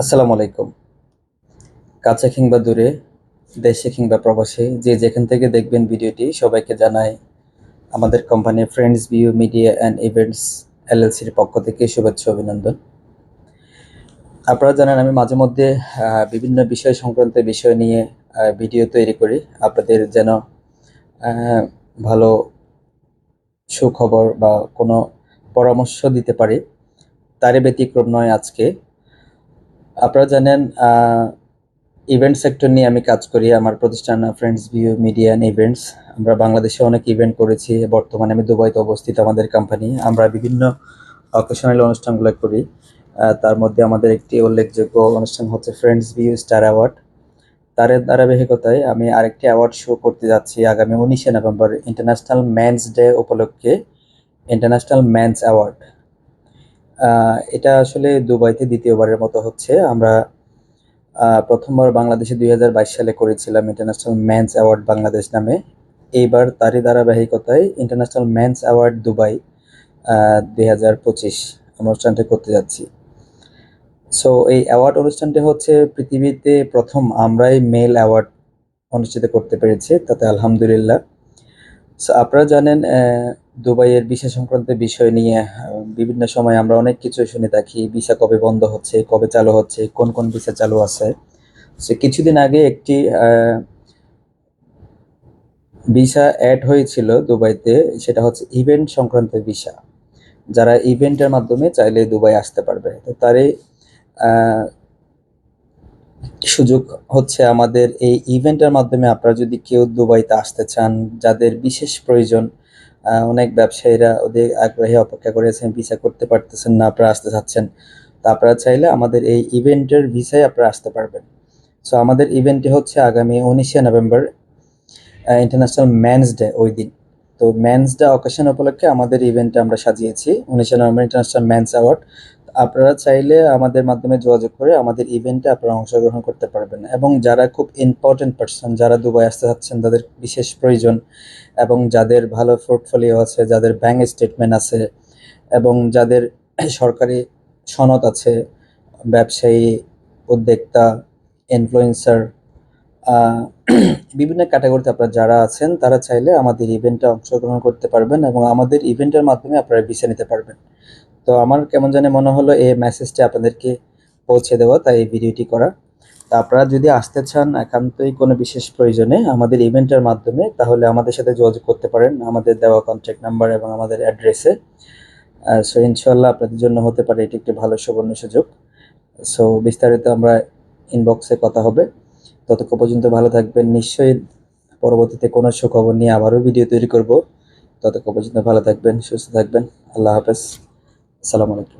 আসসালামু আলাইকুম। কাছে কিংবা দূরে, দেশে কিংবা প্রবাসে, যে যেখান থেকে দেখবেন ভিডিওটি, সবাইকে জানাই আমাদের company friends view media and events এলএলসির পক্ষ থেকে শুভেচ্ছা, অভিনন্দন। আপনারা জানেন, আমি মাঝে মধ্যে বিভিন্ন বিষয় সংক্রান্ত বিষয় নিয়ে ভিডিও তৈরি করি। আপনাদের যেন ভালো সুখবর বা কোনো পরামর্শ দিতে পারি, তারই ব্যতিক্রম নয় আজকে। আপনারা জানেন ইভেন্ট সেক্টর নিয়ে আমি কাজ করি, আমার প্রতিষ্ঠান friends view media and events আমরা বাংলাদেশে অনেক ইভেন্ট করেছি, বর্তমানে আমি দুবাইতে অবস্থিত আমাদের কোম্পানি আমরা বিভিন্ন অকেশনাল অনুষ্ঠানগুলো করি। তার মধ্যে আমাদের একটি উল্লেখযোগ্য অনুষ্ঠান হচ্ছে ফ্রেন্ডস ভিউ স্টার অ্যাওয়ার্ড তার ধারাবাহিকতায় আমি আরেকটি অ্যাওয়ার্ড শো করতে যাচ্ছি আগামী উনিশে নভেম্বর ইন্টারন্যাশনাল ম্যানস ডে উপলক্ষে। ইন্টারন্যাশনাল ম্যানস অ্যাওয়ার্ড এটা আসলে দুবাইতে দ্বিতীয়বারের মতো হচ্ছে। আমরা প্রথমবার বাংলাদেশে দুই হাজার বাইশ সালে করেছিলাম ইন্টারন্যাশনাল ম্যানস অ্যাওয়ার্ড বাংলাদেশ নামে। এইবার তারই ধারাবাহিকতায় ইন্টারন্যাশনাল ম্যানস অ্যাওয়ার্ড দুবাই দুই হাজার পঁচিশ অনুষ্ঠানটি করতে যাচ্ছি। সো এই অ্যাওয়ার্ড অনুষ্ঠানটি হচ্ছে পৃথিবীতে প্রথম আমরাই মেল অ্যাওয়ার্ড অনুষ্ঠিত করতে পেরেছি, তাতে আলহামদুলিল্লাহ। সো আপনারা জানেন দুবাইয়ের ভিসা সংক্রান্ত বিষয় নিয়ে বিভিন্ন সময় আমরা অনেক কিছু শুনে থাকি, ভিসা কবে বন্ধ হচ্ছে, কবে চালু হচ্ছে, কোন কোন ভিসা চালু আছে। সে কিছুদিন আগে একটি ভিসা অ্যাড হয়েছিল দুবাইতে, সেটা হচ্ছে ইভেন্ট সংক্রান্ত ভিসা। যারা ইভেন্টের মাধ্যমে চাইলে দুবাই আসতে পারবে। তো তারই সুযোগ হচ্ছে আমাদের এই ইভেন্টের মাধ্যমে আপনারা যদি কেউ দুবাইতে আসতে চান, যাদের বিশেষ প্রয়োজন অনেক ব্যবসায়ীরা ওদের আগ্রহে অপেক্ষা করেছেন ভিসা করতে পারতেছেন না, আপনারা আসতে চাচ্ছেন, তা আপনারা চাইলে আমাদের এই ইভেন্টের ভিসায় আপনারা আসতে পারবেন। সো আমাদের ইভেন্টটি হচ্ছে আগামী উনিশে নভেম্বর ইন্টারন্যাশনাল ম্যানস ডে ওই দিন। তো ম্যানস ডে অকেশন উপলক্ষে আমাদের ইভেন্টটা আমরা সাজিয়েছি, উনিশে নভেম্বর ইন্টারন্যাশনাল ম্যানস অ্যাওয়ার্ড আপনারা চাইলে আমাদের মাধ্যমে যোগাযোগ করে আমাদের ইভেন্টে আপনারা অংশগ্রহণ করতে পারবেন। এবং যারা খুব ইম্পর্টেন্ট পার্সন যারা দুবাই আসতে চাচ্ছেন, তাদের বিশেষ প্রয়োজন। এবং যাদের ভালো পোর্টফোলিও আছে, যাদের ব্যাংক স্টেটমেন্ট আছে, এবং যাদের সরকারি সনদ আছে, ব্যবসায়ী, উদ্যোক্তা ইনফ্লুয়েন্সার বিভিন্ন ক্যাটাগরিতে আপনারা যারা আছেন, তারা চাইলে আমাদের ইভেন্টে অংশগ্রহণ করতে পারবেন এবং আমাদের ইভেন্টের মাধ্যমে আপনারা ভিসা নিতে পারবেন। তো আমার কেমন জানি মনে হলো এই মেসেজটি আপনাদেরকে পৌঁছে দেওয়া তাই এই ভিডিওটি করা তা আপনারা যদি আসতে চান একান্তই কোনো বিশেষ প্রয়োজনে আমাদের ইভেন্টের মাধ্যমে, তাহলে আমাদের সাথে যোগাযোগ করতে পারেন। আমাদের দেওয়া কন্ট্যাক্ট নাম্বার এবং আমাদের অ্যাড্রেসে সো ইনশাল্লাহ আপনাদের জন্য হতে পারে এটি একটি ভালো সুবর্ণ সুযোগ। সো বিস্তারিত আমরা ইনবক্সে কথা হবে। ততক্ষণ পর্যন্ত ভালো থাকবেন। নিশ্চয়ই পরবর্তীতে কোনো সুখবর নিয়ে আবারও ভিডিও তৈরি করব। ততক্ষণ পর্যন্ত ভালো থাকবেন, সুস্থ থাকবেন। আল্লাহ হাফেজ। আসসালামু আলাইকুম।